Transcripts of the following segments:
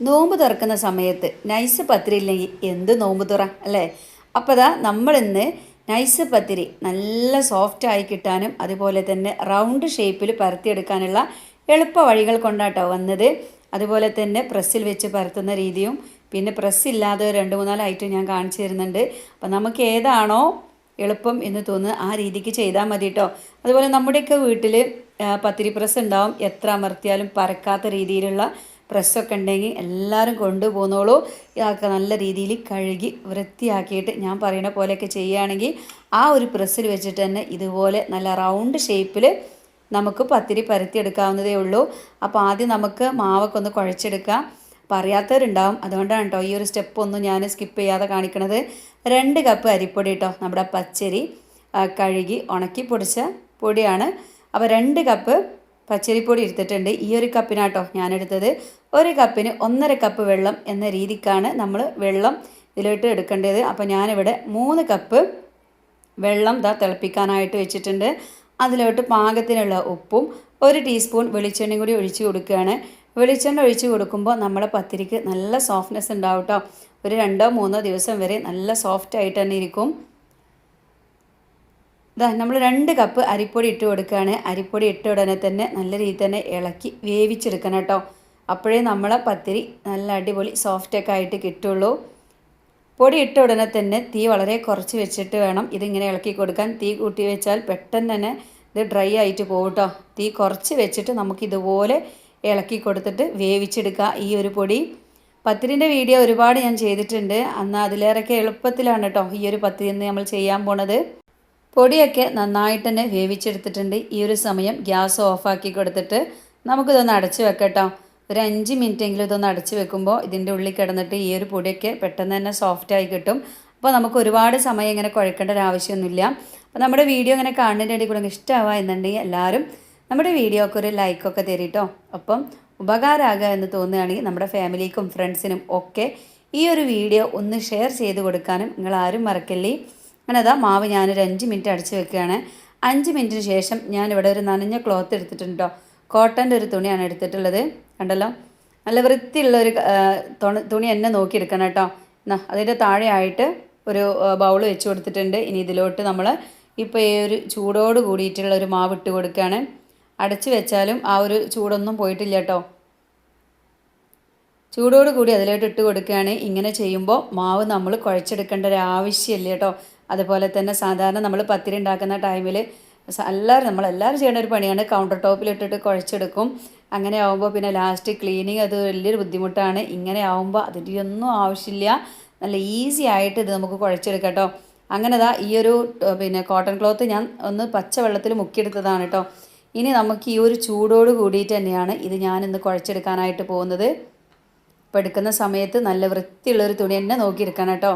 നോമ്പ് തുറക്കുന്ന സമയത്ത് നൈസ് പത്തിരി ഇല്ലെങ്കിൽ എന്ത് നോമ്പ് തുറ അല്ലേ? അപ്പോൾ ദാ നമ്മളിന്ന് നൈസ് പത്തിരി നല്ല സോഫ്റ്റ് ആയി കിട്ടാനും അതുപോലെ തന്നെ റൗണ്ട് ഷേപ്പിൽ പരത്തിയെടുക്കാനുള്ള എളുപ്പ വഴികൾ കൊണ്ടാട്ടോ വന്നത്. അതുപോലെ തന്നെ പ്രസ്സിൽ വെച്ച് പരത്തുന്ന രീതിയും പിന്നെ പ്രസ് ഇല്ലാതെ രണ്ട് മൂന്നാൽ ഐറ്റം ഞാൻ കാണിച്ചു തരുന്നുണ്ട്. അപ്പം നമുക്ക് ഏതാണോ എളുപ്പം എന്ന് തോന്നുന്നത് ആ രീതിക്ക് ചെയ്താൽ മതി കേട്ടോ അതുപോലെ നമ്മുടെയൊക്കെ വീട്ടിൽ പത്തിരി പ്രസ് ഉണ്ടാവും. എത്ര അമർത്തിയാലും പരക്കാത്ത രീതിയിലുള്ള പ്രസ്സൊക്കെ ഉണ്ടെങ്കിൽ എല്ലാവരും കൊണ്ടുപോകുന്നോളൂ. ഇതൊക്കെ നല്ല രീതിയിൽ കഴുകി വൃത്തിയാക്കിയിട്ട് ഞാൻ പറയുന്ന പോലെയൊക്കെ ചെയ്യുകയാണെങ്കിൽ ആ ഒരു പ്രസ്സിൽ വെച്ചിട്ട് തന്നെ ഇതുപോലെ നല്ല റൗണ്ട് ഷേപ്പിൽ നമുക്ക് പത്തിരി പരത്തിയെടുക്കാവുന്നതേ ഉള്ളൂ. അപ്പോൾ ആദ്യം നമുക്ക് മാവൊക്കെ ഒന്ന് കുഴച്ചെടുക്കാം. പറയാത്തവരുണ്ടാവും അതുകൊണ്ടാണ് കേട്ടോ ഈ ഒരു സ്റ്റെപ്പ് ഒന്നും ഞാൻ സ്കിപ്പ് ചെയ്യാതെ കാണിക്കണത്. രണ്ട് കപ്പ് അരിപ്പൊടി കേട്ടോ നമ്മുടെ പച്ചരി കഴുകി ഉണക്കി പൊടിച്ച പൊടിയാണ്. അപ്പോൾ രണ്ട് കപ്പ് പച്ചരിപ്പൊടി എടുത്തിട്ടുണ്ട്. ഈ ഒരു കപ്പിനാട്ടോ ഞാനെടുത്തത്. ഒരു കപ്പിന് ഒന്നര കപ്പ് വെള്ളം എന്ന രീതിക്കാണ് നമ്മൾ വെള്ളം ഇതിലോട്ട് എടുക്കേണ്ടത്. അപ്പോൾ ഞാനിവിടെ മൂന്ന് കപ്പ് വെള്ളം ദാ തിളപ്പിക്കാനായിട്ട് വെച്ചിട്ടുണ്ട്. അതിലോട്ട് പാകത്തിനുള്ള ഉപ്പും ഒരു ടീസ്പൂൺ വെളിച്ചെണ്ണയും കൂടി ഒഴിച്ച് കൊടുക്കുകയാണ്. വെളിച്ചെണ്ണ ഒഴിച്ച് കൊടുക്കുമ്പോൾ നമ്മുടെ പത്തിരിക്ക് നല്ല സോഫ്റ്റ്നെസ് ഉണ്ടാവും കേട്ടോ ഒരു രണ്ടോ മൂന്നോ ദിവസം വരെ നല്ല സോഫ്റ്റ് ആയിട്ട് തന്നെ ഇരിക്കും. ഇതാ നമ്മൾ രണ്ട് കപ്പ് അരിപ്പൊടി ഇട്ട് കൊടുക്കുകയാണ് അരിപ്പൊടി ഇട്ട ഉടനെ തന്നെ നല്ല രീതിയിൽ തന്നെ ഇളക്കി വേവിച്ചെടുക്കണം കേട്ടോ. അപ്പോഴേ നമ്മളെ പത്തിരി നല്ല അടിപൊളി സോഫ്റ്റൊക്കെ ആയിട്ട് കിട്ടുള്ളൂ. പൊടി ഇട്ട ഉടനെ തന്നെ തീ വളരെ കുറച്ച് വെച്ചിട്ട് വേണം ഇതിങ്ങനെ ഇളക്കി കൊടുക്കാൻ. തീ കൂട്ടി വെച്ചാൽ പെട്ടെന്ന് തന്നെ ഇത് ഡ്രൈ ആയിട്ട് പോകും കേട്ടോ തീ കുറച്ച് വെച്ചിട്ട് നമുക്കിതുപോലെ ഇളക്കി കൊടുത്തിട്ട് വേവിച്ചെടുക്കുക ഈ ഒരു പൊടി. പത്തിരിന്റെ വീഡിയോ ഒരുപാട് ഞാൻ ചെയ്തിട്ടുണ്ട്. അന്ന് അതിലേറെയൊക്കെ എളുപ്പത്തിലാണ് കേട്ടോ ഈ ഒരു പത്തിരി നമ്മൾ ചെയ്യാൻ പോണത്. പൊടിയൊക്കെ നന്നായിട്ട് തന്നെ വേവിച്ചെടുത്തിട്ടുണ്ട്. ഈ ഒരു സമയം ഗ്യാസ് ഓഫാക്കി കൊടുത്തിട്ട് നമുക്കിതൊന്ന് അടച്ചു വെക്കട്ടോ. ഒരു അഞ്ച് മിനിറ്റെങ്കിലും ഇതൊന്ന് അടച്ചു വെക്കുമ്പോൾ ഇതിന്റെ ഉള്ളിൽ കിടന്നിട്ട് ഈ ഒരു പൊടിയൊക്കെ പെട്ടെന്ന് തന്നെ സോഫ്റ്റായി കിട്ടും. അപ്പോൾ നമുക്ക് ഒരുപാട് സമയം ഇങ്ങനെ കുഴക്കേണ്ട ഒരു ആവശ്യമൊന്നുമില്ല. അപ്പോൾ നമ്മുടെ വീഡിയോ ഇങ്ങനെ കാണുന്നതിന്റെ ഇടയിൽ കൂടെ ഇഷ്ടമാവുക എന്നുണ്ടെങ്കിൽ എല്ലാവരും നമ്മുടെ വീഡിയോക്ക് ഒരു ലൈക്കൊക്കെ തരിട്ടോ. അപ്പം ഉപകാരമാകുക എന്ന് തോന്നുകയാണെങ്കിൽ നമ്മുടെ ഫാമിലിക്കും ഫ്രണ്ട്സിനും ഒക്കെ ഈ ഒരു വീഡിയോ ഒന്ന് ഷെയർ ചെയ്ത് കൊടുക്കാനും നിങ്ങൾ ആരും മറക്കല്ലേ? അങ്ങനെ അതാ മാവ് ഞാനൊരു അഞ്ച് മിനിറ്റ് അടിച്ച് വെക്കുകയാണ്. അഞ്ച് മിനിറ്റിന് ശേഷം ഞാനിവിടെ ഒരു നനഞ്ഞ ക്ലോത്ത് എടുത്തിട്ടുണ്ട് കേട്ടോ കോട്ടന്റെ ഒരു തുണിയാണ് എടുത്തിട്ടുള്ളത്. കണ്ടല്ലോ? നല്ല വൃത്തിയുള്ള ഒരു തുണി എന്നെ നോക്കിയെടുക്കണം കേട്ടോ എന്നാ അതിന്റെ താഴെയായിട്ട് ഒരു ബൗൾ വെച്ച് കൊടുത്തിട്ടുണ്ട്. ഇനി ഇതിലോട്ട് നമ്മൾ ഇപ്പോൾ ഈ ഒരു ചൂടോട് കൂടിയിട്ടുള്ള ഒരു മാവ് ഇട്ട് കൊടുക്കുകയാണ്. അടച്ചു വെച്ചാലും ആ ഒരു ചൂടൊന്നും പോയിട്ടില്ല കേട്ടോ ചൂടോട് കൂടി അതിലോട്ട് ഇട്ട് കൊടുക്കുകയാണ്. ഇങ്ങനെ ചെയ്യുമ്പോൾ മാവ് നമ്മൾ കുഴച്ചെടുക്കേണ്ട ഒരു ആവശ്യമില്ല കേട്ടോ അതുപോലെ തന്നെ സാധാരണ നമ്മൾ പത്തിരി ഉണ്ടാക്കുന്ന ടൈമിൽ എല്ലാവരും നമ്മളെല്ലാവരും ചെയ്യുന്ന ഒരു പണിയാണ്. കൗണ്ടർ ടോപ്പിലിട്ടിട്ട് കുഴച്ചെടുക്കും. അങ്ങനെ ആവുമ്പോൾ പിന്നെ ലാസ്റ്റ് ക്ലീനിങ് അത് വലിയൊരു ബുദ്ധിമുട്ടാണ്. ഇങ്ങനെ ആവുമ്പോൾ അതിന്റെ ഒന്നും ആവശ്യമില്ല. നല്ല ഈസി ആയിട്ട് ഇത് നമുക്ക് കുഴച്ചെടുക്കാം കേട്ടോ അങ്ങനെ ദാ ഈ ഒരു പിന്നെ കോട്ടൺ ക്ലോത്ത് ഞാൻ ഒന്ന് പച്ചവെള്ളത്തിൽ മുക്കിയെടുത്തതാണ് കേട്ടോ ഇനി നമുക്ക് ഈ ഒരു ചൂടോട് കൂടിയിട്ട് തന്നെയാണ് ഇത് ഞാൻ ഞാനിന്ന് കുഴച്ചെടുക്കാനായിട്ട് പോകുന്നത്. അപ്പോൾ എടുക്കുന്ന സമയത്ത് നല്ല വൃത്തിയുള്ളൊരു തുണി തന്നെ നോക്കിയെടുക്കണം കേട്ടോ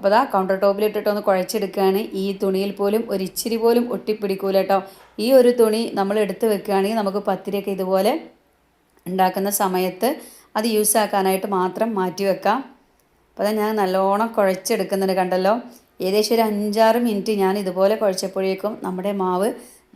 അപ്പോൾ അതാ കൗണ്ടർ ടോപ്പിൽ ഇട്ടിട്ട് ഒന്ന് കുഴച്ചെടുക്കുകയാണ്. ഈ തുണിയിൽ പോലും ഒരു ഇച്ചിരി പോലും ഒട്ടിപ്പിടിക്കൂല കേട്ടോ ഈ ഒരു തുണി നമ്മൾ എടുത്ത് വെക്കുകയാണെങ്കിൽ നമുക്ക് പത്തിരിയൊക്കെ ഇതുപോലെ ഉണ്ടാക്കുന്ന സമയത്ത് അത് യൂസ് ആക്കാനായിട്ട് മാത്രം മാറ്റി വെക്കാം. അപ്പോൾ അതാ ഞാൻ നല്ലോണം കുഴച്ചെടുക്കുന്നുണ്ട് കണ്ടല്ലോ. ഏകദേശം ഒരു അഞ്ചാറ് മിനിറ്റ് ഞാൻ ഇതുപോലെ കുഴച്ചപ്പോഴേക്കും നമ്മുടെ മാവ്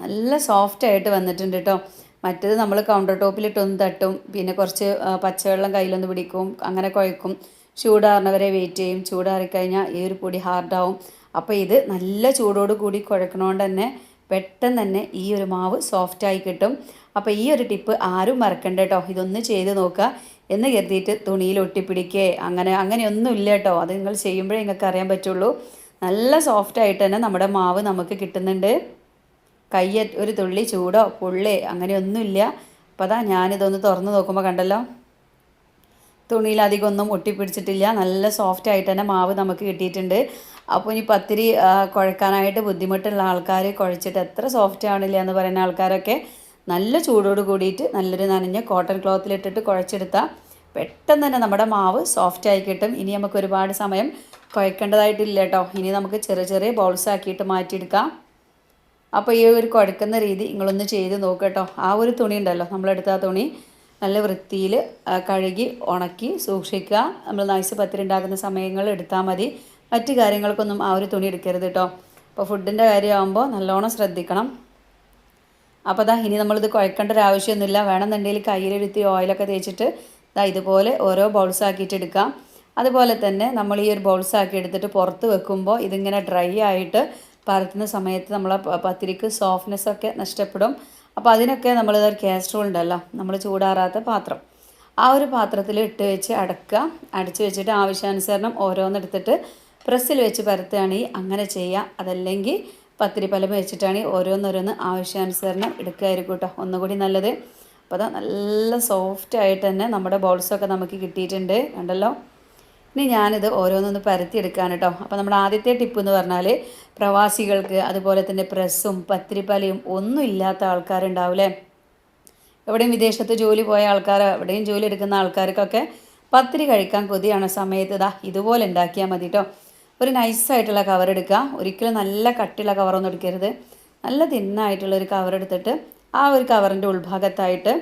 നല്ല സോഫ്റ്റ് ആയിട്ട് വന്നിട്ടുണ്ട് കേട്ടോ മറ്റേത് നമ്മൾ കൗണ്ടർ ടോപ്പിലിട്ടൊന്ന് തട്ടും. പിന്നെ കുറച്ച് പച്ചവെള്ളം കയ്യിലൊന്ന് പിടിക്കും. അങ്ങനെ കുഴക്കും. ചൂടാറുന്നവരെ വെയിറ്റ് ചെയ്യും. ചൂടാറിക്കഴിഞ്ഞാൽ ഈ ഒരു പൊടി ഹാർഡാവും അപ്പോൾ ഇത് നല്ല ചൂടോട് കൂടി കുഴക്കണോണ്ട് തന്നെ പെട്ടെന്ന് തന്നെ ഈ ഒരു മാവ് സോഫ്റ്റായി കിട്ടും. അപ്പോൾ ഈ ഒരു ടിപ്പ് ആരും മറക്കണ്ട കേട്ടോ ഇതൊന്ന് ചെയ്ത് നോക്കുക. എന്ന് കരുതിയിട്ട് തുണിയിൽ ഒട്ടിപ്പിടിക്കേ. അങ്ങനെ അങ്ങനെയൊന്നും ഇല്ല കേട്ടോ അത് നിങ്ങൾ ചെയ്യുമ്പോഴേ നിങ്ങൾക്ക് അറിയാൻ പറ്റുള്ളൂ. നല്ല സോഫ്റ്റ് ആയിട്ട് തന്നെ നമ്മുടെ മാവ് നമുക്ക് കിട്ടുന്നുണ്ട്. കയ്യ ഒരു തുള്ളി ചൂടോ പൊള്ളേ അങ്ങനെയൊന്നുമില്ല. അപ്പോൾ അതാ ഞാനിതൊന്ന് തുറന്ന് നോക്കുമ്പോൾ കണ്ടല്ലോ. തുണിയിൽ അധികം ഒന്നും ഒട്ടിപ്പിടിച്ചിട്ടില്ല. നല്ല സോഫ്റ്റ് ആയിട്ട് തന്നെ മാവ് നമുക്ക് കിട്ടിയിട്ടുണ്ട്. അപ്പോൾ ഇനി പത്തിരി കുഴക്കാനായിട്ട് ബുദ്ധിമുട്ടുള്ള ആൾക്കാർ കുഴച്ചിട്ട് എത്ര സോഫ്റ്റ് ആവണില്ല എന്ന് പറയുന്ന ആൾക്കാരൊക്കെ നല്ല ചൂടോട് കൂടിയിട്ട് നല്ലൊരു നനഞ്ഞ കോട്ടൺ ക്ലോത്തിലിട്ടിട്ട് കുഴച്ചെടുത്താൽ പെട്ടെന്ന് തന്നെ നമ്മുടെ മാവ് സോഫ്റ്റ് ആയി കിട്ടും. ഇനി നമുക്ക് ഒരുപാട് സമയം കുഴക്കേണ്ടതായിട്ടില്ല കേട്ടോ ഇനി നമുക്ക് ചെറിയ ചെറിയ ബോൾസ് ആക്കിയിട്ട് മാറ്റിയെടുക്കാം. അപ്പോൾ ഈ ഒരു കുഴക്കുന്ന രീതി നിങ്ങളൊന്ന് ചെയ്ത് നോക്കാം കേട്ടോ ആ ഒരു തുണി ഉണ്ടല്ലോ നമ്മളെടുത്ത ആ തുണി. നല്ല വൃത്തിയിൽ കഴുകി ഉണക്കി സൂക്ഷിക്കുക. നമ്മൾ നൈസ് പത്തിരി ഉണ്ടാക്കുന്ന സമയങ്ങൾ എടുത്താൽ മതി. മറ്റ് കാര്യങ്ങൾക്കൊന്നും ആ ഒരു തുണി എടുക്കരുത് കേട്ടോ അപ്പോൾ ഫുഡിന്റെ കാര്യമാകുമ്പോൾ നല്ലോണം ശ്രദ്ധിക്കണം. അപ്പോൾ അതാ ഇനി നമ്മളിത് കുഴക്കേണ്ട ഒരു ആവശ്യമൊന്നുമില്ല. വേണമെന്നുണ്ടെങ്കിൽ കയ്യിലെടുത്തി ഓയിലൊക്കെ തേച്ചിട്ട് ഇതാ ഇതുപോലെ ഓരോ ബൗൾസ് ആക്കിയിട്ട് എടുക്കാം. അതുപോലെ തന്നെ നമ്മൾ ഈ ഒരു ബൗൾസ് ആക്കി എടുത്തിട്ട് പുറത്ത് വെക്കുമ്പോൾ ഇതിങ്ങനെ ഡ്രൈ ആയിട്ട് പരത്തുന്ന സമയത്ത് നമ്മളെ പത്തിരിക്ക് സോഫ്റ്റ്നെസ് ഒക്കെ നഷ്ടപ്പെടും. അപ്പോൾ അതിനൊക്കെ നമ്മൾ ഒരു കാസ്ട്രോൾ ഉണ്ടല്ലോ നമ്മൾ ചൂടാറാത്ത പാത്രം. ആ ഒരു പാത്രത്തിൽ ഇട്ട് വെച്ച് അടക്കുക. അടച്ചു വെച്ചിട്ട് ആവശ്യാനുസരണം ഓരോന്നെടുത്തിട്ട് പ്രസ്സിൽ വെച്ച് പരത്തുകയാണെങ്കിൽ അങ്ങനെ ചെയ്യുക അതല്ലെങ്കിൽ പത്തിരി പലം വെച്ചിട്ടാണെങ്കിൽ ഓരോന്നോരോന്ന് ആവശ്യാനുസരണം എടുക്കുകയായിരിക്കും കേട്ടോ ഒന്നുകൂടി നല്ലത്. അപ്പോൾ അത് നല്ല സോഫ്റ്റ് ആയിട്ട് തന്നെ നമ്മുടെ ബോൾസൊക്കെ നമുക്ക് കിട്ടിയിട്ടുണ്ട്. കണ്ടല്ലോ? ഇനി ഞാനിത് ഓരോന്നൊന്ന് പരത്തിയെടുക്കാൻ കേട്ടോ അപ്പോൾ നമ്മുടെ ആദ്യത്തെ ടിപ്പ് എന്ന് പറഞ്ഞാൽ പ്രവാസികൾക്ക് അതുപോലെ തന്നെ പ്രസ്സും പത്തിരിപ്പലയും ഒന്നും ഇല്ലാത്ത ആൾക്കാരുണ്ടാവില്ലേ എവിടെയും വിദേശത്ത് ജോലി പോയ ആൾക്കാർ എവിടെയും ജോലി എടുക്കുന്ന ആൾക്കാർക്കൊക്കെ പത്തിരി കഴിക്കാൻ കൊതിയാണ് സമയത്ത്. ഇതാ ഇതുപോലെ ഉണ്ടാക്കിയാൽ മതി കേട്ടോ ഒരു നൈസായിട്ടുള്ള കവർ എടുക്കുക. ഒരിക്കലും നല്ല കട്ടിയുള്ള കവറൊന്നും എടുക്കരുത്. നല്ല തിന്നായിട്ടുള്ള ഒരു കവർ എടുത്തിട്ട് ആ ഒരു കവറിന്റെ ഉൾഭാഗത്തായിട്ട്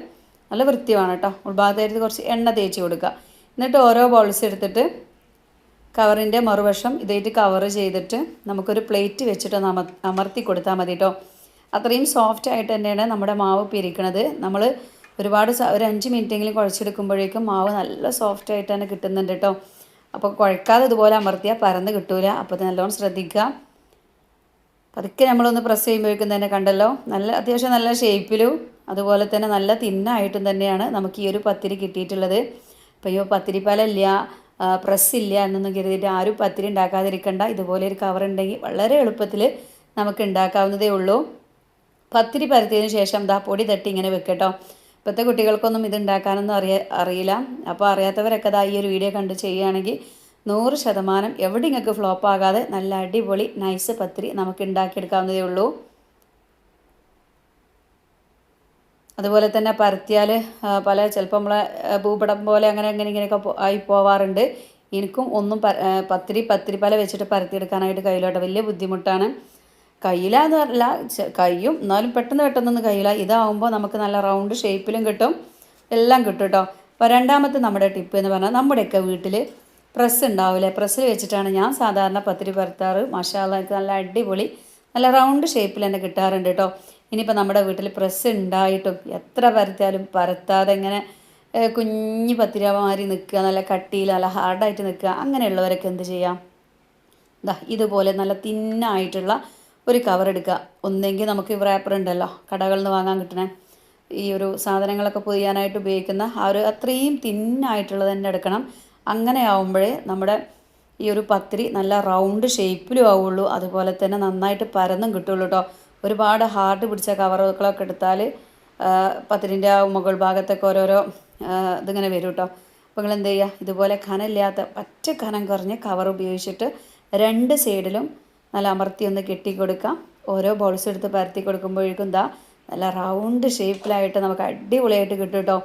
നല്ല വൃത്തിയാണ് കേട്ടോ. ഉൾഭാഗത്തായിട്ട് കുറച്ച് എണ്ണ തേച്ച് കൊടുക്കുക. എന്നിട്ട് ഓരോ ബോൾസ് എടുത്തിട്ട് കവറിന്റെ മറുവശം ഇതായിട്ട് കവർ ചെയ്തിട്ട് നമുക്കൊരു പ്ലേറ്റ് വെച്ചിട്ട് അമർത്തി കൊടുത്താൽ മതി കേട്ടോ അത്രയും സോഫ്റ്റ് ആയിട്ട് തന്നെയാണ് നമ്മുടെ മാവ് പിരിക്കണത്. നമ്മൾ ഒരുപാട് ഒരു അഞ്ച് മിനിറ്റെങ്കിലും കുഴച്ചെടുക്കുമ്പോഴേക്കും മാവ് നല്ല സോഫ്റ്റ് ആയിട്ട് തന്നെ കിട്ടുന്നുണ്ട് കേട്ടോ അപ്പോൾ കുഴക്കാതെ ഇതുപോലെ അമർത്തിയാൽ പരന്ന് കിട്ടൂല. അപ്പോൾ നല്ലോണം ശ്രദ്ധിക്കുക പതുക്കെ നമ്മളൊന്ന് പ്രസ് ചെയ്യുമ്പോഴേക്കും തന്നെ കണ്ടല്ലോ നല്ല അത്യാവശ്യം നല്ല ഷേപ്പിലും അതുപോലെ തന്നെ നല്ല തിന്നായിട്ടും തന്നെയാണ് നമുക്ക് ഈ ഒരു പത്തിരി കിട്ടിയിട്ടുള്ളത്. അപ്പോൾ അയ്യോ പത്തിരിപ്പാലില്ല പ്രസ്സില്ല എന്നൊന്നും കരുതിയിട്ട് ആരും പത്തിരി ഉണ്ടാക്കാതിരിക്കണ്ട. ഇതുപോലെ ഒരു കവർ ഉണ്ടെങ്കിൽ വളരെ എളുപ്പത്തിൽ നമുക്ക് ഉണ്ടാക്കാവുന്നതേ ഉള്ളൂ. പത്തിരി പരത്തിയതിന് ശേഷം ദാ പൊടി തട്ടി ഇങ്ങനെ വെക്കട്ടോ. ഇപ്പോഴത്തെ കുട്ടികൾക്കൊന്നും ഇത് ഉണ്ടാക്കാനൊന്നും അറിയ അറിയില്ല. അപ്പോൾ അറിയാത്തവരൊക്കെ ദാ ഈ ഒരു വീഡിയോ കണ്ട് ചെയ്യുകയാണെങ്കിൽ നൂറ് ശതമാനം എവിടെ നിങ്ങൾക്ക് ഫ്ലോപ്പ് ആകാതെ നല്ല അടിപൊളി നൈസ് പത്തിരി നമുക്ക് ഉണ്ടാക്കിയെടുക്കാവുന്നതേ ഉള്ളൂ. അതുപോലെ തന്നെ പരത്തിയാൽ പല ചിലപ്പോൾ നമ്മളെ ഭൂപടം പോലെ അങ്ങനെ അങ്ങനെ ഇങ്ങനെയൊക്കെ ആയി പോവാറുണ്ട്. എനിക്കും ഒന്നും പത്തിരി പത്തിരി പല വെച്ചിട്ട് പരത്തിയെടുക്കാനായിട്ട് കയ്യിലോട്ട് വലിയ ബുദ്ധിമുട്ടാണ്. കയ്യില പറഞ്ഞില്ല കയ്യും എന്നാലും പെട്ടെന്ന് പെട്ടെന്നൊന്നും കയ്യില. ഇതാവുമ്പോൾ നമുക്ക് നല്ല റൗണ്ട് ഷേപ്പിലും കിട്ടും. എല്ലാം കിട്ടും കേട്ടോ അപ്പോൾ രണ്ടാമത്തെ നമ്മുടെ ടിപ്പ് എന്ന് പറഞ്ഞാൽ നമ്മുടെയൊക്കെ വീട്ടിൽ പ്രസ് ഉണ്ടാവില്ലേ പ്രസ്സിൽ വെച്ചിട്ടാണ് ഞാൻ സാധാരണ പത്തിരി പരത്താറ്. മഷാല എനിക്ക് നല്ല അടിപൊളി നല്ല റൗണ്ട് ഷേപ്പിൽ തന്നെ കിട്ടാറുണ്ട് കേട്ടോ ഇനിയിപ്പോൾ നമ്മുടെ വീട്ടിൽ പ്രസ് ഉണ്ടായിട്ടും എത്ര പരത്തിയാലും പരത്താതെ ഇങ്ങനെ കുഞ്ഞു പത്തിരിമാരി നിൽക്കുക നല്ല കട്ടിയിൽ നല്ല ഹാർഡായിട്ട് നിൽക്കുക അങ്ങനെയുള്ളവരൊക്കെ എന്ത് ചെയ്യാം? ഇതാ ഇതുപോലെ നല്ല തിന്നായിട്ടുള്ള ഒരു കവർ എടുക്കുക. ഒന്നെങ്കിൽ നമുക്ക് റാപ്പർ ഉണ്ടല്ലോ കടകളിൽ നിന്ന് വാങ്ങാൻ കിട്ടണേ. ഈ ഒരു സാധനങ്ങളൊക്കെ പൊതിയാനായിട്ട് ഉപയോഗിക്കുന്ന ആ ഒരു അത്രയും തിന്നായിട്ടുള്ളത് തന്നെ എടുക്കണം. അങ്ങനെ ആവുമ്പോഴേ നമ്മുടെ ഈ ഒരു പത്തിരി നല്ല റൗണ്ട് ഷേപ്പിലും ആവുള്ളൂ. അതുപോലെ തന്നെ നന്നായിട്ട് പരന്നും കിട്ടുള്ളൂ കേട്ടോ ഒരുപാട് ഹാർഡ് പിടിച്ച കവറുകളൊക്കെ എടുത്താൽ പത്തിരിന്റെ ആ മുകൾ ഭാഗത്തൊക്കെ ഓരോരോ ഇതിങ്ങനെ വരും കേട്ടോ അപ്പോൾ നിങ്ങൾ എന്ത് ചെയ്യുക? ഇതുപോലെ കനമില്ലാത്ത പറ്റ കനം കുറഞ്ഞ് കവർ ഉപയോഗിച്ചിട്ട് രണ്ട് സൈഡിലും നല്ല അമർത്തി ഒന്ന് കെട്ടി കൊടുക്കാം. ഓരോ ബോൾസ് എടുത്ത് പരത്തി കൊടുക്കുമ്പോഴേക്കും എന്താ നല്ല റൗണ്ട് ഷേപ്പിലായിട്ട് നമുക്ക് അടിപൊളിയായിട്ട് കിട്ടും കേട്ടോ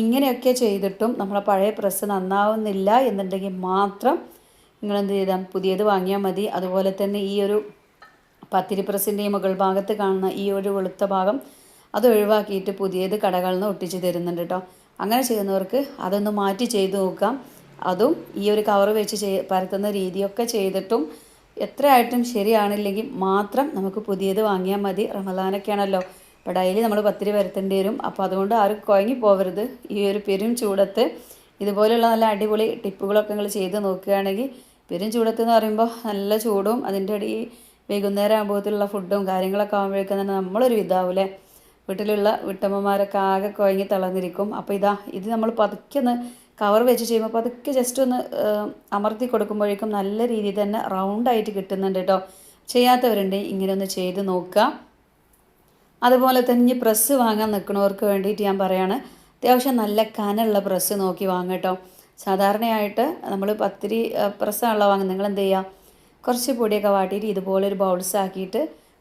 ഇങ്ങനെയൊക്കെ ചെയ്തിട്ടും നമ്മളെ പഴയ പ്രസ് നന്നാവുന്നില്ല എന്നുണ്ടെങ്കിൽ മാത്രം നിങ്ങളെന്ത് ചെയ്താൽ പുതിയത് വാങ്ങിയാൽ മതി. അതുപോലെ തന്നെ ഈ ഒരു പത്തിരി പ്രസിന്റെ മുകൾ ഭാഗത്ത് കാണുന്ന ഈ ഒരു വെളുത്ത ഭാഗം അത് ഒഴിവാക്കിയിട്ട് പുതിയത് കടകളിൽ നിന്ന് ഒട്ടിച്ച് തരുന്നുണ്ട് കേട്ടോ. അങ്ങനെ ചെയ്യുന്നവർക്ക് അതൊന്ന് മാറ്റി ചെയ്ത് നോക്കാം. അതും ഈ ഒരു കവർ വെച്ച് ചെയ് പരത്തുന്ന രീതിയൊക്കെ ചെയ്തിട്ടും എത്ര ആയിട്ടും ശരിയാണില്ലെങ്കിൽ മാത്രം നമുക്ക് പുതിയത് വാങ്ങിയാൽ മതി. റമദാനൊക്കെയാണല്ലോ. അപ്പോൾ ഡെയിലി നമ്മൾ പത്തിരി വരുത്തേണ്ടി വരും. അപ്പോൾ അതുകൊണ്ട് ആരും കുഴങ്ങി പോകരുത് ഈ ഒരു പെരും ചൂടത്ത് ഇതുപോലെയുള്ള നല്ല അടിപൊളി ടിപ്പുകളൊക്കെ നിങ്ങൾ ചെയ്ത് നോക്കുകയാണെങ്കിൽ പെരും ചൂടത്ത് എന്ന് പറയുമ്പോൾ നല്ല ചൂടും അതിന്റെ ഇടയിൽ വൈകുന്നേരം ആകുമ്പോഴത്തുള്ള ഫുഡും കാര്യങ്ങളൊക്കെ ആകുമ്പോഴേക്കും തന്നെ നമ്മളൊരു ഇതാവൂലേ? വീട്ടിലുള്ള വിട്ടമ്മമാരൊക്കെ ആകെ കുഴങ്ങി തളർന്നിരിക്കും അപ്പോൾ ഇതാ ഇത് നമ്മൾ പതുക്കെ ഒന്ന് കവർ വെച്ച് ചെയ്യുമ്പോൾ പതുക്കെ ജസ്റ്റ് ഒന്ന് അമർത്തി കൊടുക്കുമ്പോഴേക്കും നല്ല രീതിയിൽ തന്നെ റൗണ്ടായിട്ട് കിട്ടുന്നുണ്ട് കേട്ടോ ചെയ്യാത്തവരുണ്ട് ഇങ്ങനെ ഒന്ന് ചെയ്ത് നോക്കുക അതുപോലെ തന്നെ പ്രസ് വാങ്ങാൻ നിൽക്കുന്നവർക്ക് വേണ്ടിയിട്ട് ഞാൻ പറയുകയാണ് അത്യാവശ്യം നല്ല കനമുള്ള പ്രസ് നോക്കി വാങ്ങട്ടോ സാധാരണയായിട്ട് നമ്മൾ പത്തിരി പ്രസ്സാണല്ലോ വാങ്ങുന്നത്. നിങ്ങൾ എന്ത് ചെയ്യുക കുറച്ച് പൊടിയൊക്കെ വാട്ടിയിട്ട് ഇതുപോലെ ഒരു ബൗൾസ് ആക്കിയിട്ട്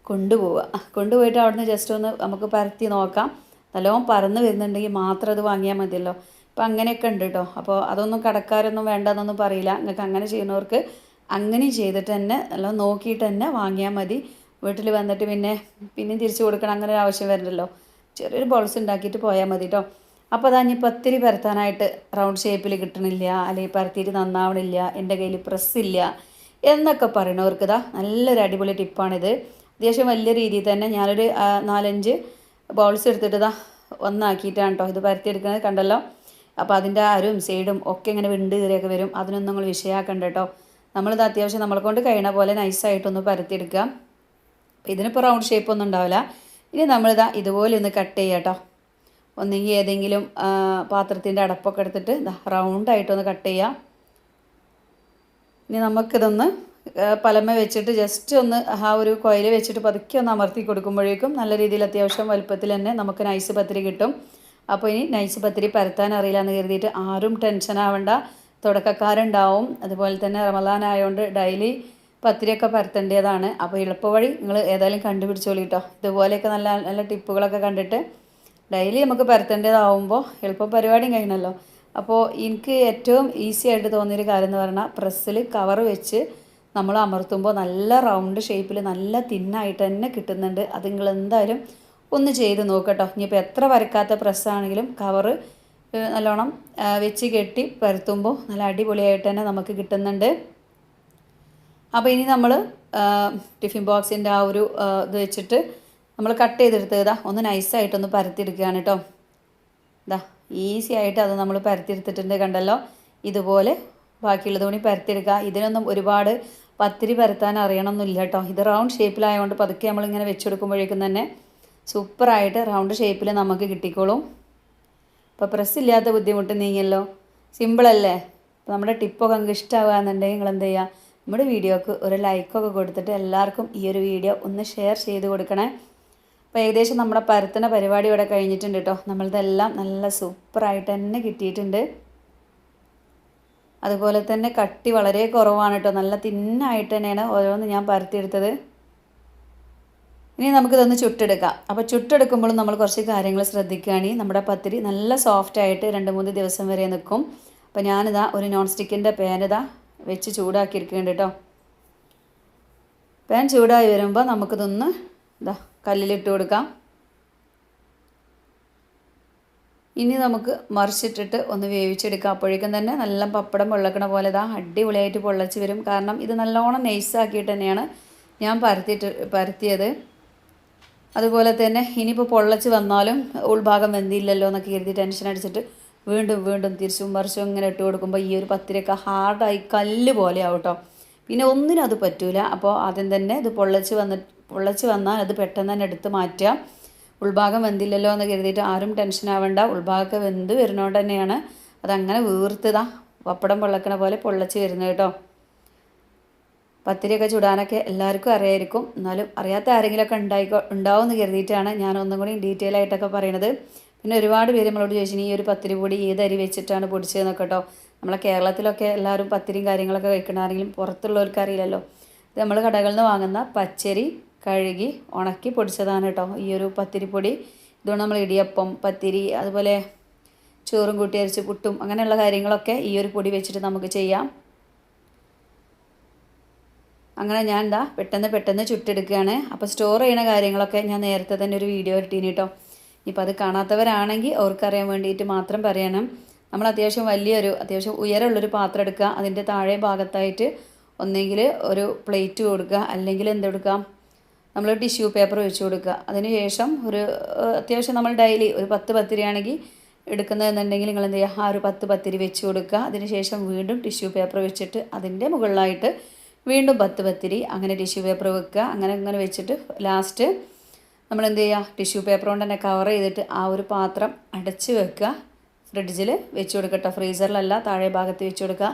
കൊണ്ടുപോവുക. കൊണ്ടുപോയിട്ട് അവിടുന്ന് ജസ്റ്റ് ഒന്ന് നമുക്ക് പരത്തി നോക്കാം. നല്ലോണം പറന്ന് വരുന്നുണ്ടെങ്കിൽ മാത്രം അത് വാങ്ങിയാൽ മതിയല്ലോ. അപ്പോൾ അങ്ങനെയൊക്കെ ഉണ്ട് കേട്ടോ അപ്പോൾ അതൊന്നും കടക്കാരൊന്നും വേണ്ടെന്നൊന്നും പറയില്ല. നിങ്ങൾക്ക് അങ്ങനെ ചെയ്യുന്നവർക്ക് അങ്ങനെ ചെയ്തിട്ട് തന്നെ നല്ല നോക്കിയിട്ട് തന്നെ വാങ്ങിയാൽ മതി. വീട്ടിൽ വന്നിട്ട് പിന്നെ പിന്നെയും തിരിച്ചു കൊടുക്കണം അങ്ങനെ ഒരു ആവശ്യം വരില്ലല്ലോ. ചെറിയൊരു ബോൾസ് ഉണ്ടാക്കിയിട്ട് പോയാൽ മതി കേട്ടോ അപ്പോൾ അതാ ഇനി പത്തിരി പരത്താനായിട്ട് റൗണ്ട് ഷേപ്പിൽ കിട്ടണില്ല. അല്ലെങ്കിൽ പരത്തിയിട്ട് നന്നാവണില്ല. എന്റെ കയ്യിൽ പ്രസ്സില്ല എന്നൊക്കെ പറയണവർക്ക് ഇതാ നല്ലൊരു അടിപൊളി ടിപ്പാണിത്. അത്യാവശ്യം വലിയ രീതിയിൽ തന്നെ ഞാനൊരു നാലഞ്ച് ബൗൾസ് എടുത്തിട്ട് ഇതാ ഒന്നാക്കിയിട്ടാണ് കേട്ടോ ഇത് പരത്തിയെടുക്കുന്നത്. കണ്ടല്ലോ? അപ്പോൾ അതിന്റെ അരും സൈഡും ഒക്കെ ഇങ്ങനെ വിണ്ട് കയറിയൊക്കെ വരും. അതിനൊന്നും നിങ്ങൾ വിഷയമാക്കണ്ട കേട്ടോ നമ്മളിത് അത്യാവശ്യം നമ്മളെ കൊണ്ട് കഴിയണ പോലെ നൈസായിട്ടൊന്ന് പരത്തിയെടുക്കുക. ഇതിനിപ്പോൾ റൗണ്ട് ഷേപ്പ് ഒന്നും ഉണ്ടാവില്ല. ഇനി നമ്മളിതാ ഇതുപോലെ ഒന്ന് കട്ട് ചെയ്യുക കേട്ടോ ഒന്നെങ്കിൽ ഏതെങ്കിലും പാത്രത്തിന്റെ അടപ്പൊക്കെ എടുത്തിട്ട് റൗണ്ടായിട്ടൊന്ന് കട്ട് ചെയ്യുക. ഇനി നമുക്കിതൊന്ന് പലമ വെച്ചിട്ട് ജസ്റ്റ് ഒന്ന് ആ ഒരു കോയിൽ വെച്ചിട്ട് പതുക്കെ ഒന്ന് അമർത്തി കൊടുക്കുമ്പോഴേക്കും നല്ല രീതിയിൽ അത്യാവശ്യം വലുപ്പത്തിൽ തന്നെ നമുക്ക് നൈസ് പത്തിരി കിട്ടും. അപ്പോൾ ഇനി നൈസ് പത്തിരി പരത്താൻ അറിയില്ല എന്ന് കരുതിയിട്ട് ആരും ടെൻഷൻ ആവണ്ട. തുടക്കക്കാരുണ്ടാവും. അതുപോലെ തന്നെ റമദാൻ ആയതുകൊണ്ട് ഡെയിലി പത്തിരിയൊക്കെ പരത്തേണ്ടതാണ്. അപ്പോൾ എളുപ്പവഴി നിങ്ങൾ ഏതായാലും കണ്ടുപിടിച്ചോളി കേട്ടോ ഇതുപോലെയൊക്കെ നല്ല നല്ല ടിപ്പുകളൊക്കെ കണ്ടിട്ട് ഡെയിലി നമുക്ക് പരത്തേണ്ടതാവുമ്പോൾ എളുപ്പം പരിപാടിയും കഴിഞ്ഞല്ലോ. അപ്പോൾ എനിക്ക് ഏറ്റവും ഈസി ആയിട്ട് തോന്നിയൊരു കാര്യം എന്ന് പറഞ്ഞാൽ പ്രസ്സിൽ കവർ വെച്ച് നമ്മൾ അമർത്തുമ്പോൾ നല്ല റൗണ്ട് ഷേപ്പിൽ നല്ല തിന്നായിട്ട് തന്നെ കിട്ടുന്നുണ്ട്. അത് നിങ്ങൾ എന്തായാലും ഒന്ന് ചെയ്ത് നോക്കട്ടോ. ഇനിയിപ്പോൾ എത്ര വരക്കാത്ത പ്രസ്സാണെങ്കിലും കവറ് നല്ലോണം വെച്ച് കെട്ടി പരത്തുമ്പോൾ നല്ല അടിപൊളിയായിട്ട് തന്നെ നമുക്ക് കിട്ടുന്നുണ്ട്. അപ്പോൾ ഇനി നമ്മൾ ടിഫിൻ ബോക്സിന്റെ ആ ഒരു ഇത് വെച്ചിട്ട് നമ്മൾ കട്ട് ചെയ്തെടുത്തതാ ഒന്ന് നൈസായിട്ടൊന്ന് പരത്തിയെടുക്കുകയാണ് കേട്ടോ ഇതാ. ഈസി ആയിട്ട് അത് നമ്മൾ പരത്തിയെടുത്തിട്ടുണ്ട് കണ്ടല്ലോ? ഇതുപോലെ ബാക്കിയുള്ളത് കൂടി പരത്തിയെടുക്കുക. ഇതിനൊന്നും ഒരുപാട് പത്തിരി പരത്താൻ അറിയണമെന്നില്ല കേട്ടോ. ഇത് റൗണ്ട് ഷേപ്പിലായതുകൊണ്ട് പതുക്കെ നമ്മളിങ്ങനെ വെച്ചെടുക്കുമ്പോഴേക്കും തന്നെ സൂപ്പറായിട്ട് റൗണ്ട് ഷേപ്പിൽ നമുക്ക് കിട്ടിക്കോളും. അപ്പോൾ പ്രസ് ഇല്ലാത്ത ബുദ്ധിമുട്ട് നീങ്ങല്ലോ സിമ്പിളല്ലേ അപ്പോൾ നമ്മുടെ ടിപ്പൊക്കെ നിങ്ങൾക്ക് ഇഷ്ടമാകുകയെന്നുണ്ടെങ്കിൽ നിങ്ങൾ എന്ത് ചെയ്യുക? നമ്മുടെ വീഡിയോക്ക് ഒരു ലൈക്കൊക്കെ കൊടുത്തിട്ട് എല്ലാവർക്കും ഈ ഒരു വീഡിയോ ഒന്ന് ഷെയർ ചെയ്ത് കൊടുക്കണേ. അപ്പോൾ ഏകദേശം നമ്മുടെ പരത്തുന്ന പരിപാടി ഇവിടെ കഴിഞ്ഞിട്ടുണ്ട് കേട്ടോ നമ്മളിതെല്ലാം നല്ല സൂപ്പറായിട്ട് തന്നെ കിട്ടിയിട്ടുണ്ട്. അതുപോലെ തന്നെ കട്ടി വളരെ കുറവാണ് കേട്ടോ നല്ല തിന്നായിട്ട് തന്നെയാണ് ഓരോന്ന് ഞാൻ പരത്തിയെടുത്തത്. ഇനി നമുക്കിതൊന്ന് ചുട്ടെടുക്കാം. അപ്പോൾ ചുട്ടെടുക്കുമ്പോഴും നമ്മൾ കുറച്ച് കാര്യങ്ങൾ ശ്രദ്ധിക്കുകയാണെങ്കിൽ നമ്മുടെ പത്തിരി നല്ല സോഫ്റ്റ് ആയിട്ട് രണ്ട് മൂന്ന് ദിവസം വരെ നിൽക്കും. അപ്പോൾ ഞാനിതാ ഒരു നോൺ സ്റ്റിക്കിന്റെ പാനിതാ വെച്ച് ചൂടാക്കിയിരിക്കുന്നുണ്ട് കേട്ടോ പാൻ ചൂടായി വരുമ്പോൾ നമുക്കിതൊന്ന് ഇതാ കല്ലിലിട്ട് കൊടുക്കാം. ഇനി നമുക്ക് മറിച്ചിട്ടിട്ട് ഒന്ന് വേവിച്ചെടുക്കാം. അപ്പോഴേക്കും തന്നെ നല്ല പപ്പടം പൊള്ളക്കണ പോലെ ഇതാ അടിപൊളിയായിട്ട് പൊള്ളച്ച് വരും. കാരണം ഇത് നല്ലോണം നൈസാക്കിയിട്ട് തന്നെയാണ് ഞാൻ പരത്തിയിട്ട് പരത്തിയത്. അതുപോലെ തന്നെ ഇനിയിപ്പോൾ പൊള്ളച്ച് വന്നാലും ഉൾഭാഗം വെന്തില്ലല്ലോ എന്നൊക്കെ കരുതി ടെൻഷൻ അടിച്ചിട്ട് വീണ്ടും വീണ്ടും തിരിച്ചും മറിച്ചും ഇങ്ങനെ ഇട്ട് കൊടുക്കുമ്പോൾ ഈ ഒരു പത്തിരിയൊക്കെ ഹാർഡായി കല്ല് പോലെ ആവും കേട്ടോ പിന്നെ ഒന്നിനും അത് പറ്റൂല. അപ്പോൾ ആദ്യം തന്നെ ഇത് പൊള്ളച്ച് വന്ന് പൊള്ളച്ച് വന്നാൽ അത് പെട്ടെന്ന് തന്നെ എടുത്ത് മാറ്റുക. ഉൾഭാഗം വെന്തില്ലല്ലോ എന്ന് കരുതിയിട്ട് ആരും ടെൻഷൻ ആവേണ്ട. ഉൾഭാഗമൊക്കെ വെന്ത് വരുന്നതുകൊണ്ട് തന്നെയാണ് അതങ്ങനെ വീർത്തതാ. പപ്പടം പൊള്ളക്കണ പോലെ പൊള്ളച്ച് വരുന്നത് കേട്ടോ. പത്തിരിയൊക്കെ ചുടാനൊക്കെ എല്ലാവർക്കും അറിയായിരിക്കും. എന്നാലും അറിയാത്ത ആരെങ്കിലുമൊക്കെ ഉണ്ടായിക്കോ ഉണ്ടാവും എന്ന് കരുതിയിട്ടാണ് ഞാൻ ഒന്നും കൂടി ഡീറ്റെയിൽ ആയിട്ടൊക്കെ പറയണത്. പിന്നെ ഒരുപാട് പേര് നമ്മളോട് ചോദിച്ചു ഈ ഒരു പത്തിരി പൊടി ഏത് അരി വെച്ചിട്ടാണ് പൊടിച്ചതെന്നൊക്കെ കേട്ടോ? നമ്മളെ കേരളത്തിലൊക്കെ എല്ലാവരും പത്തിരിയും കാര്യങ്ങളൊക്കെ കഴിക്കണ ആരെങ്കിലും പുറത്തുള്ളവർക്ക് അറിയില്ലല്ലോ. ഇത് നമ്മൾ കടകളിൽ നിന്ന് വാങ്ങുന്ന പച്ചരി കഴുകി ഉണക്കി പൊടിച്ചതാണ് കേട്ടോ. ഈ ഒരു പത്തിരിപ്പൊടി. ഇതുകൊണ്ട് നമ്മൾ ഇടിയപ്പം പത്തിരി അതുപോലെ ചോറും കൂട്ടി അരിച്ച് പുട്ടും അങ്ങനെയുള്ള കാര്യങ്ങളൊക്കെ ഈ ഒരു പൊടി വെച്ചിട്ട് നമുക്ക് ചെയ്യാം. അങ്ങനെ ഞാൻ എന്താ പെട്ടെന്ന് പെട്ടെന്ന് ചുട്ടെടുക്കുകയാണ്. അപ്പോൾ സ്റ്റോർ ചെയ്യുന്ന കാര്യങ്ങളൊക്കെ ഞാൻ നേരത്തെ തന്നെ ഒരു വീഡിയോ ഇട്ടീനി കേട്ടോ. ഇപ്പം അത് കാണാത്തവരാണെങ്കിൽ അവർക്കറിയാൻ വേണ്ടിയിട്ട് മാത്രം പറയണം. നമ്മൾ അത്യാവശ്യം വലിയൊരു അത്യാവശ്യം ഉയരമുള്ളൊരു പാത്രം എടുക്കുക. അതിന്റെ താഴെ ഭാഗത്തായിട്ട് ഒന്നെങ്കിൽ ഒരു പ്ലേറ്റ് കൊടുക്കുക. അല്ലെങ്കിൽ എന്തെടുക്കാം നമ്മൾ ടിഷ്യൂ പേപ്പർ വെച്ച് കൊടുക്കുക. അതിനുശേഷം ഒരു അത്യാവശ്യം നമ്മൾ ഡെയിലി ഒരു പത്ത് പത്തിരിയാണെങ്കിൽ എടുക്കുന്നതെന്നുണ്ടെങ്കിൽ നിങ്ങൾ എന്ത് ചെയ്യുക? ആ ഒരു പത്ത് പത്തിരി വെച്ച് കൊടുക്കുക. അതിനുശേഷം വീണ്ടും ടിഷ്യൂ പേപ്പർ വെച്ചിട്ട് അതിന്റെ മുകളിലായിട്ട് വീണ്ടും പത്ത് പത്തിരി അങ്ങനെ ടിഷ്യൂ പേപ്പർ വെക്കുക. അങ്ങനെ അങ്ങനെ വെച്ചിട്ട് ലാസ്റ്റ് നമ്മൾ എന്ത് ചെയ്യുക? ടിഷ്യൂ പേപ്പർ കൊണ്ട് തന്നെ കവർ ചെയ്തിട്ട് ആ ഒരു പാത്രം അടച്ച് വെക്കുക. ഫ്രിഡ്ജിൽ വെച്ച് കൊടുക്കട്ടോ ഫ്രീസറിലല്ല താഴെ ഭാഗത്ത് വെച്ച് കൊടുക്കുക.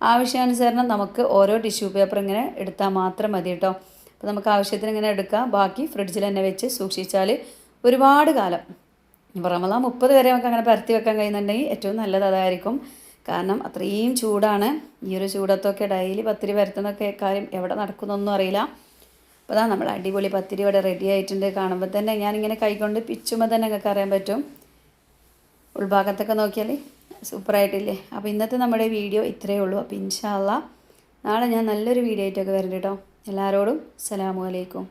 ആവശ്യാനുസരണം നമുക്ക് ഓരോ ടിഷ്യൂ പേപ്പർ ഇങ്ങനെ എടുത്താൽ മാത്രം മതി കേട്ടോ. അപ്പോൾ നമുക്ക് ആവശ്യത്തിന് ഇങ്ങനെ എടുക്കുക. ബാക്കി ഫ്രിഡ്ജിൽ തന്നെ വെച്ച് സൂക്ഷിച്ചാൽ ഒരുപാട് കാലം. പറയുമ്പോൾ മുപ്പത് വരെ നമുക്ക് അങ്ങനെ പരത്തി വെക്കാൻ കഴിയുന്നുണ്ടെങ്കിൽ ഏറ്റവും നല്ലത് അതായിരിക്കും. കാരണം അത്രയും ചൂടാണ്. ഈ ഒരു ചൂടത്തൊക്കെ ഡെയിലി പത്തിരി വരുത്തുന്നൊക്കെ കാര്യം എവിടെ നടക്കുന്നൊന്നും അറിയില്ല. അപ്പോൾ അതാ നമ്മൾ അടിപൊളി പത്തിരി ഇവിടെ റെഡി ആയിട്ടുണ്ട്. കാണുമ്പോൾ തന്നെ ഞാനിങ്ങനെ കൈകൊണ്ട് പിച്ചുമ്പോൾ തന്നെ നിങ്ങൾക്ക് അറിയാൻ പറ്റും. ഉൾഭാഗത്തൊക്കെ നോക്കിയാൽ സൂപ്പറായിട്ടില്ലേ? അപ്പോൾ ഇന്നത്തെ നമ്മുടെ വീഡിയോ ഇത്രയേ ഉള്ളൂ. അപ്പോൾ ഇൻഷാല്ല നാളെ ഞാൻ നല്ലൊരു വീഡിയോ ആയിട്ടൊക്കെ വരണ്ട കേട്ടോ. എല്ലാവരോടും അസ്സലാമു അലൈക്കും.